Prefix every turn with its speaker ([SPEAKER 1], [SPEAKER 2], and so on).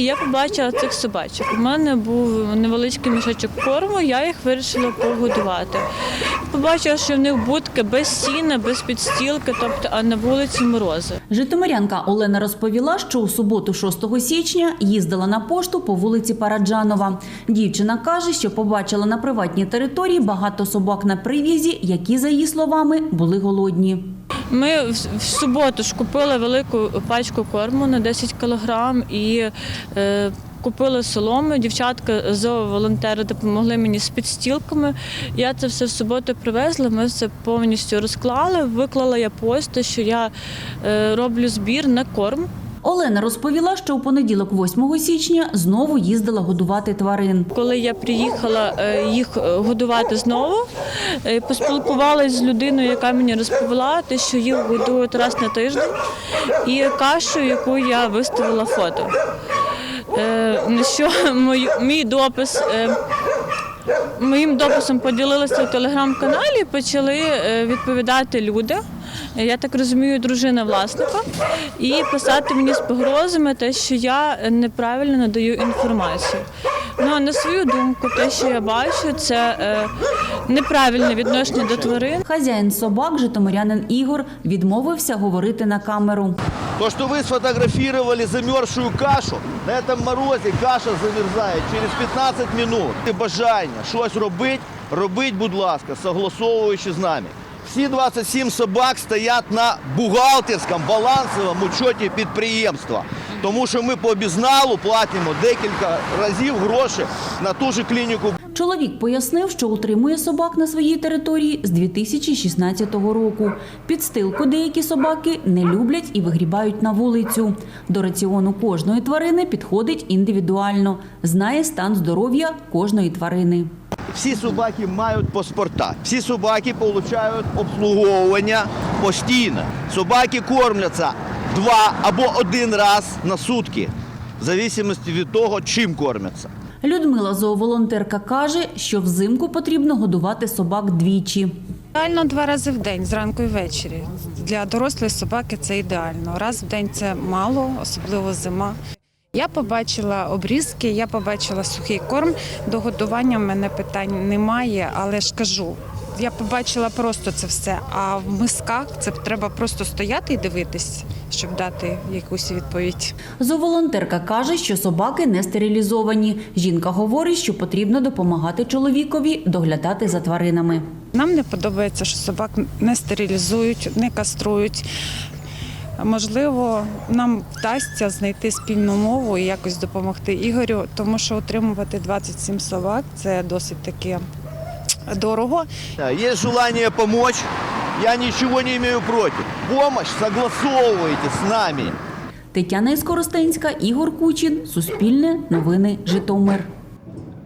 [SPEAKER 1] Я побачила цих собачок. У мене був невеличкий мішечок корму, я їх вирішила погодувати. Побачила, що в них будки без сіна, без підстілки, тобто а на вулиці морози.
[SPEAKER 2] Житомирянка Олена розповіла, що у суботу, 6 січня, їздила на пошту по вулиці Параджанова. Дівчина каже, що побачила на приватній території багато собак на прив'язі, які, за її словами, були голодні.
[SPEAKER 1] Ми в, суботу ж купили велику пачку корму на 10 кілограм і е, купили соломи. Дівчатка зооволонтери допомогли мені з підстілками. Я це все в суботу привезла. Ми все повністю розклали. Виклала я пост, що я е, роблю збір на корм.
[SPEAKER 2] Олена розповіла, що у понеділок, 8 січня, знову їздила годувати тварин.
[SPEAKER 1] Коли я приїхала е, їх е, годувати знову, е, поспілкувалася з людиною, яка мені розповіла, що їх годують раз на тиждень, і кашу, яку я виставила фото. Що мій, допис. Моїм дописом поділилися в телеграм-каналі, почали відповідати люди. Я так розумію, дружина власника, і писати мені з погрозами те, що я неправильно надаю інформацію. Ну а на свою думку, те, що я бачу, це е, неправильне відношення до тварин.
[SPEAKER 2] Хазяїн собак, житомирянин Ігор, відмовився говорити на камеру.
[SPEAKER 3] То, что вы сфотографировали замерзшую кашу, на этом морозі каша замерзає через 15 минут. І бажання щось робити, робіть, будь ласка, согласовуючи з нами. Всі 27 собак стоять на бухгалтерському балансовому учеті підприємства. Тому що ми по обізналу платимо декілька разів гроші на ту ж клініку
[SPEAKER 2] Чоловік пояснив, що утримує собак на своїй території з 2016 року. Підстилку деякі собаки не люблять і вигрібають на вулицю. До раціону кожної тварини підходить індивідуально, знає стан здоров'я кожної тварини.
[SPEAKER 3] Всі собаки мають паспорта. Всі собаки отримують обслуговування постійно. Собаки кормляться два або один раз на сутки, в залежності від того, чим кормяться.
[SPEAKER 2] Людмила зооволонтерка каже, що взимку потрібно годувати собак двічі.
[SPEAKER 4] Ідеально два рази в день, зранку і ввечері. Для дорослої собаки це ідеально. Раз в день це мало, особливо зима. Я побачила обрізки, я побачила сухий корм. До годування в мене питань немає, але ж кажу. Я побачила просто це все. А в мисках це треба просто стояти і дивитись, щоб дати якусь відповідь.
[SPEAKER 2] Зооволонтерка каже, що собаки не стерилізовані. Жінка говорить, що потрібно допомагати чоловікові доглядати за тваринами.
[SPEAKER 4] Нам не подобається, що собак не стерилізують, не каструють. Можливо, нам вдасться знайти спільну мову і якось допомогти Ігорю, тому що утримувати 27 собак це досить таки дорого.
[SPEAKER 3] Есть желание помочь, я ничего не имею против. Помощь согласовывайте с нами.
[SPEAKER 2] Тетяна Іскоростенська, Ігор Кучин, Суспільне, Новини, Житомир.